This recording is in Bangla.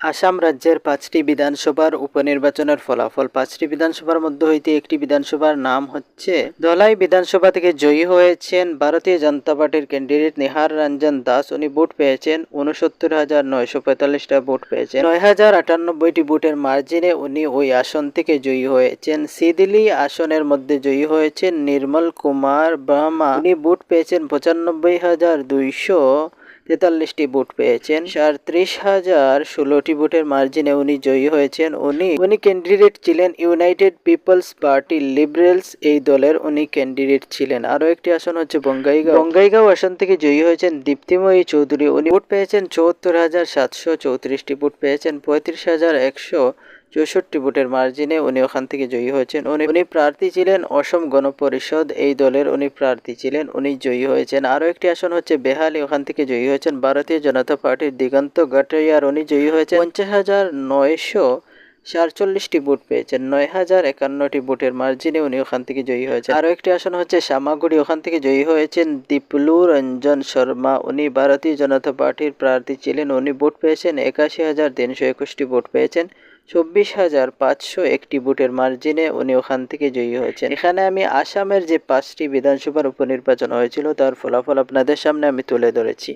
আসাম রাজ্যের পাঁচটি বিধানসভার উপনির্বাচনের ফলাফল। পাঁচটি বিধানসভার মধ্যে হইতে একটি বিধানসভার নাম হচ্ছে ধলাই বিধানসভা থেকে জয়ী হয়েছেন ভারতীয় জনতা পার্টির ক্যান্ডিডেট নেহার রঞ্জন দাস। উনি ভোট পেয়েছেন উনসত্তর হাজার নয়শো পঁয়তাল্লিশটা ভোট পেয়েছেন। নয় হাজার আটানব্বইটি ভোটের মার্জিনে উনি ওই আসন থেকে জয়ী হয়েছেন। সিদিলি আসনের মধ্যে জয়ী হয়েছেন নির্মল কুমার ব্রহ্মা। উনি ভোট পেয়েছেন পঁচানব্বই হাজার দুইশো তেতাল্লিশটি ভোট পেয়েছেন। সাঁত্রিশ হাজার ষোলোটি ভোটের মার্জিনে উনি জয়ী হয়েছেন। উনি উনি ক্যান্ডিডেট ছিলেন ইউনাইটেড পিপলস পার্টি লিবারেলস এই দলের উনি ক্যান্ডিডেট ছিলেন। আরও একটি আসন হচ্ছে বঙ্গাইগাঁও। বঙ্গাইগাঁও আসন থেকে জয়ী হয়েছেন দীপ্তিময়ী চৌধুরী। উনি ভোট পেয়েছেন চুয়াত্তর হাজার সাতশো চৌত্রিশটি ভোট পেয়েছেন, পঁয়ত্রিশ হাজার একশো চৌষট্টি ভোটের মার্জিনে উনি ওখান থেকে জয়ী হয়েছেন। উনি উনি প্রার্থী ছিলেন অসম গণপরিষদ, এই দলের উনি প্রার্থী ছিলেন, উনি জয়ী হয়েছেন। আরও একটি আসন হচ্ছে বেহালি, ওখান থেকে জয়ী হয়েছেন ভারতীয় জনতা পার্টির দিগন্ত গাটারিয়ার উনি জয়ী হয়েছেন পঞ্চাশ হাজার নয়শো সাতচল্লিশটি ভোট পেয়েছেন, নয় হাজার একান্নটি ভোটের মার্জিনে উনি ওখান থেকে জয়ী হয়েছেন। আরও একটি আসন হচ্ছে শ্যামাগুড়ি, ওখান থেকে জয়ী হয়েছেন দীপলু রঞ্জন শর্মা। উনি ভারতীয় জনতা পার্টির প্রার্থী ছিলেন, উনি ভোট পেয়েছেন একাশি হাজার তিনশো একুশটি ভোট পেয়েছেন, চব্বিশ হাজার পাঁচশো একটি ভোটের মার্জিনে উনি ওখান থেকে জয়ী হয়েছেন। এখানে আমি আসামের যে পাঁচটি বিধানসভার উপনির্বাচন হয়েছিল, তার ফলাফল আপনাদের সামনে আমি তুলে ধরেছি।